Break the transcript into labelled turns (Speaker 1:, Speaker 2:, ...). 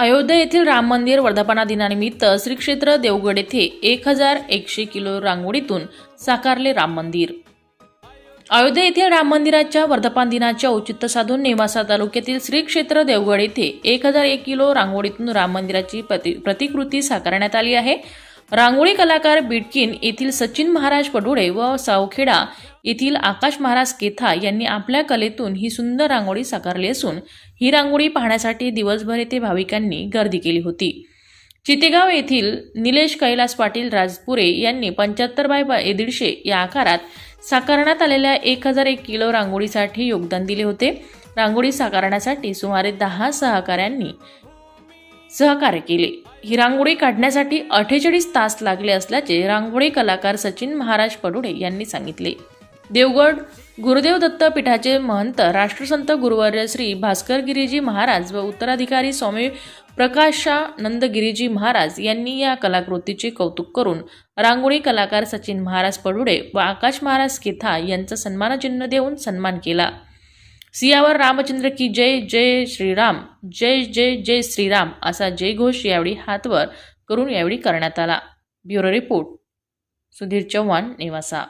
Speaker 1: अयोध्या येथील राम मंदिर वर्धापना दिनानिमित्त श्री क्षेत्र देवगड येथे एक हजार एकशे किलो रांगोळीतून साकारले राम मंदिर. अयोध्या येथील राम मंदिराच्या वर्धापन दिनाच्या औचित्य साधून नेवासा तालुक्यातील श्री क्षेत्र देवगड येथे एक हजार एक किलो रांगोळीतून राम मंदिराची प्रति प्रतिकृती साकारण्यात आली आहे. रांगोळी कलाकार बिडकिन येथील सचिन महाराज पडुळे व सावखेडा येथील आकाश महाराज केथा यांनी आपल्या कलेतून ही सुंदर रांगोळी साकारली असून ही रांगोळी पाहण्यासाठी दिवसभर येथे भाविकांनी गर्दी केली होती. चितेगाव येथील निलेश कैलास पाटील राजपुरे यांनी पंच्याहत्तर बाय दीडशे या आकारात साकारण्यात आलेल्या एक हजार एक किलो रांगोळीसाठी योगदान दिले होते. रांगोळी साकारण्यासाठी सुमारे दहा सहकाऱ्यांनी सहकार्य केले. ही रांगोळी काढण्यासाठी अठ्ठेचाळीस तास लागले असल्याचे रांगोळी कलाकार सचिन महाराज पडुडे यांनी सांगितले. देवगड गुरुदेव दत्त पीठाचे महंत राष्ट्रसंत गुरुवर्य श्री भास्कर गिरीजी महाराज व उत्तराधिकारी स्वामी प्रकाशानंद गिरीजी महाराज यांनी या कलाकृतीचे कौतुक करून रांगोळी कलाकार सचिन महाराज पडुडे व आकाश महाराज केथा यांचा सन्मानचिन्ह देऊन सन्मान केला. सियावर रामचंद्र की जय जय श्रीराम जय जय जय श्रीराम असा जयघोष यावेळी हातवर करून यावेळी करण्यात आला. Bureau report. सुधीर चव्हाण नेवासा.